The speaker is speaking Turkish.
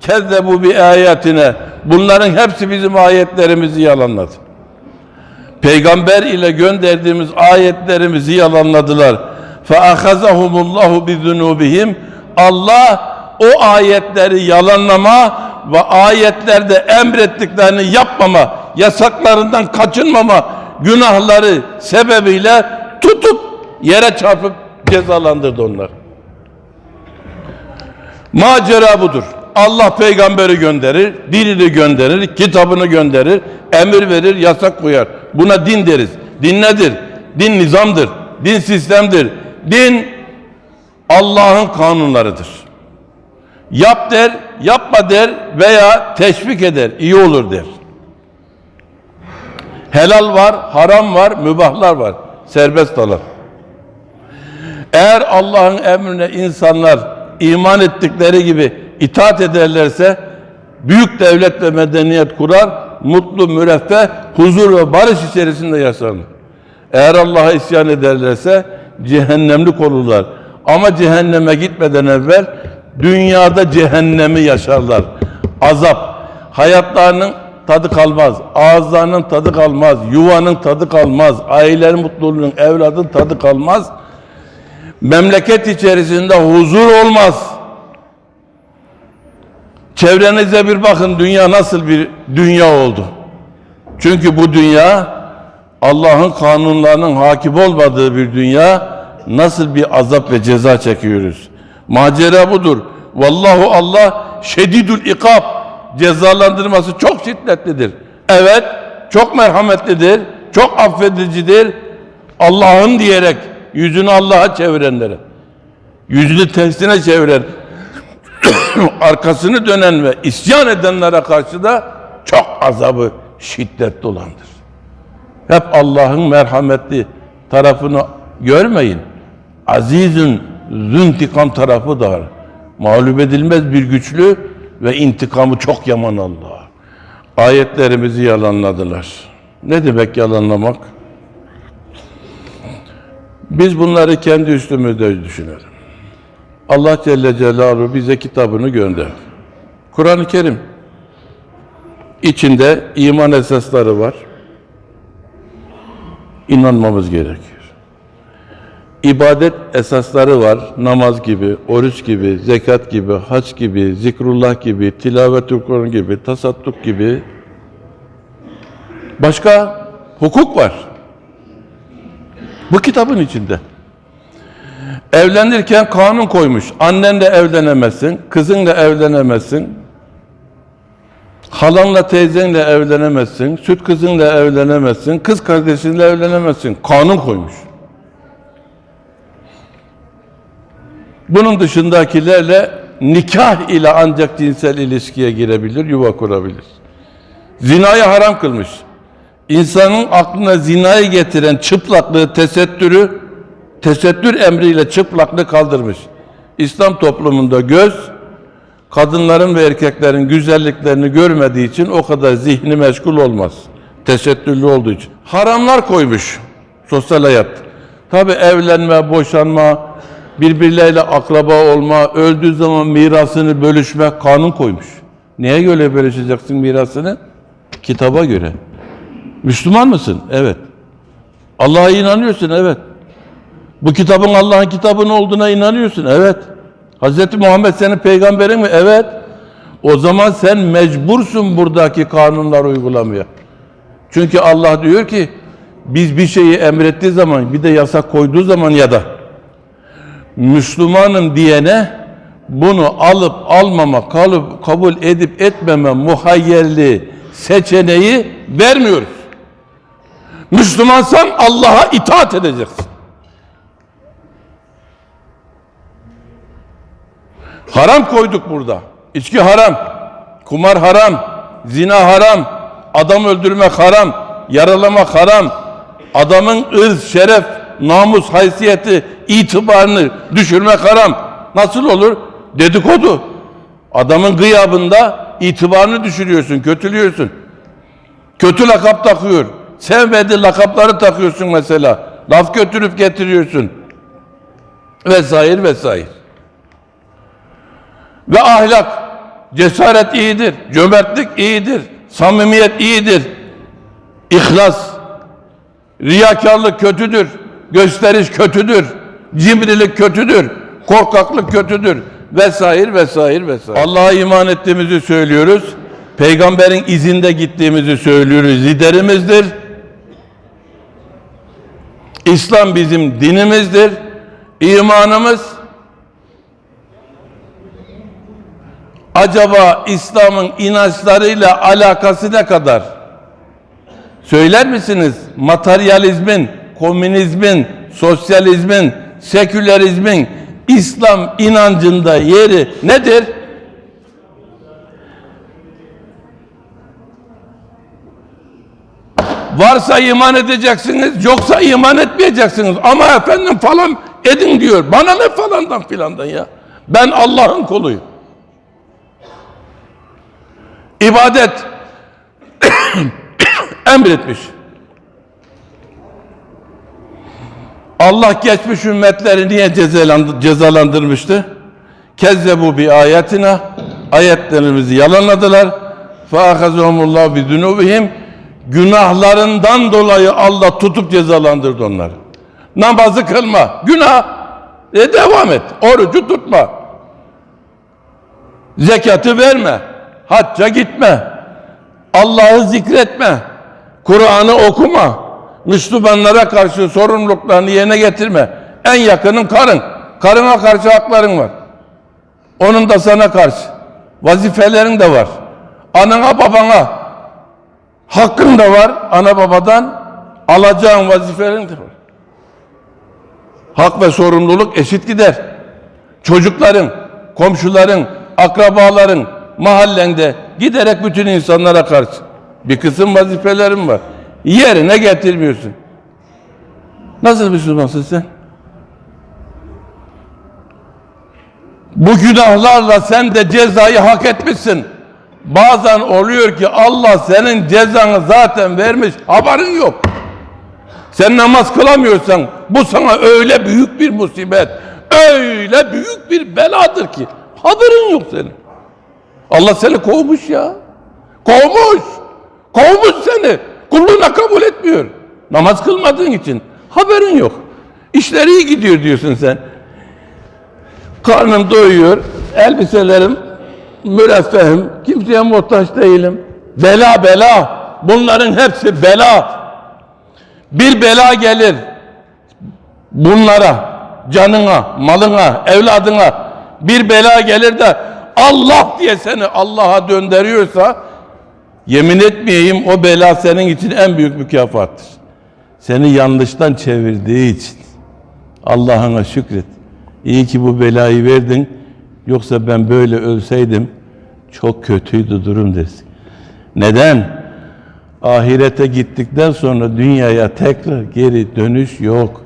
Kezzebu bi ayetine. Bunların hepsi bizim ayetlerimizi yalanladı. Peygamber ile gönderdiğimiz ayetlerimizi yalanladılar. Fe ahazahumullahu bi zunubihim. Allah o ayetleri yalanlama ve ayetlerde emrettiklerini yapmama, yasaklarından kaçınmama günahları sebebiyle tutup yere çarpıp cezalandırdı onları. Macera budur. Allah peygamberi gönderir, dilini gönderir, kitabını gönderir, emir verir, yasak koyar. Buna din deriz. Din nedir? Din nizamdır. Din sistemdir. Din Allah'ın kanunlarıdır. Yap der, yapma der veya teşvik eder, iyi olur der. Helal var, haram var, mübahlar var. Serbest alan. Eğer Allah'ın emrine insanlar iman ettikleri gibi itaat ederlerse büyük devlet ve medeniyet kurar, mutlu, müreffeh, huzur ve barış içerisinde yaşarlar. Eğer Allah'a isyan ederlerse cehennemlik olurlar. Ama cehenneme gitmeden evvel dünyada cehennemi yaşarlar. Azap. Hayatlarının tadı kalmaz. Ağızlarının tadı kalmaz. Yuvanın tadı kalmaz. Ailenin mutluluğunun, evladın tadı kalmaz memleket içerisinde huzur olmaz. Çevrenize bir bakın dünya nasıl bir dünya oldu. Çünkü bu dünya Allah'ın kanunlarının hakim olmadığı bir dünya nasıl bir azap ve ceza çekiyoruz. Macera budur. Vallahu Allah şedidül ikab cezalandırması çok şiddetlidir. Evet, çok merhametlidir, çok affedicidir. Allah'ın diyerek yüzünü Allah'a çevirenlere, yüzünü tersine çeviren, arkasını dönen ve isyan edenlere karşı da çok azabı şiddetli olandır. Hep Allah'ın merhametli tarafını görmeyin. Azizün züntikam tarafı da var. Mağlup edilmez bir güçlü ve intikamı çok yaman Allah. Ayetlerimizi yalanladılar. Ne demek yalanlamak? Biz bunları kendi üstümüzde düşünelim. Allah Celle Celaluhu bize kitabını gönderdi. Kur'an-ı Kerim içinde iman esasları var. İnanmamız gerekiyor. İbadet esasları var. Namaz gibi, oruç gibi, zekat gibi, hac gibi, zikrullah gibi, tilavetül Kur'an gibi, tasadduk gibi. Başka hukuk var. Bu kitabın içinde. Evlenirken kanun koymuş. Annenle evlenemezsin, kızınla evlenemezsin. Halanla teyzenle evlenemezsin, süt kızınla evlenemezsin, kız kardeşinle evlenemezsin. Kanun koymuş. Bunun dışındakilerle nikah ile ancak cinsel ilişkiye girebilir, yuva kurabilir. Zinayı haram kılmış. İnsanın aklına zinayı getiren çıplaklığı, tesettürü, tesettür emriyle çıplaklığı kaldırmış. İslam toplumunda göz, kadınların ve erkeklerin güzelliklerini görmediği için o kadar zihni meşgul olmaz. Tesettürlü olduğu için. Haramlar koymuş sosyal hayat. Tabi evlenme, boşanma, birbirleriyle akraba olma, öldüğü zaman mirasını bölüşme kanun koymuş. Neye göre bölüşeceksin mirasını? Kitaba göre. Müslüman mısın? Evet. Allah'a inanıyorsun? Evet. Bu kitabın Allah'ın kitabının olduğuna inanıyorsun? Evet. Hz. Muhammed senin peygamberin mi? Evet. O zaman sen mecbursun buradaki kanunlar uygulamaya. Çünkü Allah diyor ki biz bir şeyi emrettiği zaman bir de yasak koyduğu zaman ya da Müslümanım diyene bunu alıp almama, kalıp kabul edip etmeme muhayyerli seçeneği vermiyoruz. Müslümansan Allah'a itaat edeceksin. Haram koyduk burada. İçki haram, kumar haram, zina haram, adam öldürmek haram, yaralamak haram, adamın ırz, şeref, namus, haysiyeti, itibarını düşürmek haram. Nasıl olur? Dedikodu. Adamın gıyabında itibarını düşürüyorsun, kötülüyorsun. Kötü lakap takıyor. Sevmediği lakapları takıyorsun mesela. Laf götürüp getiriyorsun. Vesaire vesaire. Ve ahlak. Cesaret iyidir, cömertlik iyidir, samimiyet iyidir. İhlas, riyakarlık kötüdür, gösteriş kötüdür, cimrilik kötüdür, korkaklık kötüdür vesaire vesaire vesaire. Allah'a iman ettiğimizi söylüyoruz. Peygamberin izinde gittiğimizi söylüyoruz. Liderimizdir. İslam bizim dinimizdir. İmanımız acaba İslam'ın inançlarıyla alakası ne kadar? Söyler misiniz? Materyalizmin, komünizmin, sosyalizmin, sekülerizmin İslam inancında yeri nedir? Varsa iman edeceksiniz, yoksa iman etmeyeceksiniz. Ama efendim falan edin diyor. Bana ne falandan filandan ya. Ben Allah'ın kuluyum. İbadet emretmiş. Allah geçmiş ümmetleri niye cezalandı- cezalandırmıştı? Kezzebu bi ayetine ayetlerimizi yalanladılar. Fâhazehumullahu bi zunubihim günahlarından dolayı Allah tutup cezalandırdı onları. Namazı kılma, günah. E devam et. Orucu tutma. Zekatı verme. Hacca gitme. Allah'ı zikretme. Kur'an'ı okuma. Müslümanlara karşı sorumluluklarını yerine getirme. En yakının karın. Karına karşı hakların var. Onun da sana karşı. Vazifelerin de var. Anana babana hakkın da var. Ana babadan alacağın vazifelerin de var. Hak ve sorumluluk eşit gider. Çocukların, komşuların, akrabaların, mahallende giderek bütün insanlara karşı bir kısım vazifelerin var. Yerine getirmiyorsun. Nasıl Müslümansın sen? Bu günahlarla sen de cezayı hak etmişsin. Bazen oluyor ki Allah senin cezanı zaten vermiş, haberin yok. Sen namaz kılamıyorsan bu sana öyle büyük bir musibet, öyle büyük bir beladır ki haberin yok senin. Allah seni kovmuş ya. Kovmuş. Kovmuş seni. Kulluğuna kabul etmiyor. Namaz kılmadığın için haberin yok. İşleri iyi gidiyor diyorsun sen. Karnım doyuyor, elbiselerim müreffehim, kimseye muhtaç değilim. Bela bela. Bunların hepsi bela. Bir bela gelir bunlara, canına, malına, evladına bir bela gelir de Allah diye seni Allah'a döndürüyorsa yemin etmeyeyim o bela senin için en büyük mükafattır. Seni yanlıştan çevirdiği için Allah'ına şükret. İyi ki bu belayı verdin. Yoksa ben böyle ölseydim çok kötüydü durum dersin. Neden? Ahirete gittikten sonra dünyaya tekrar geri dönüş yok.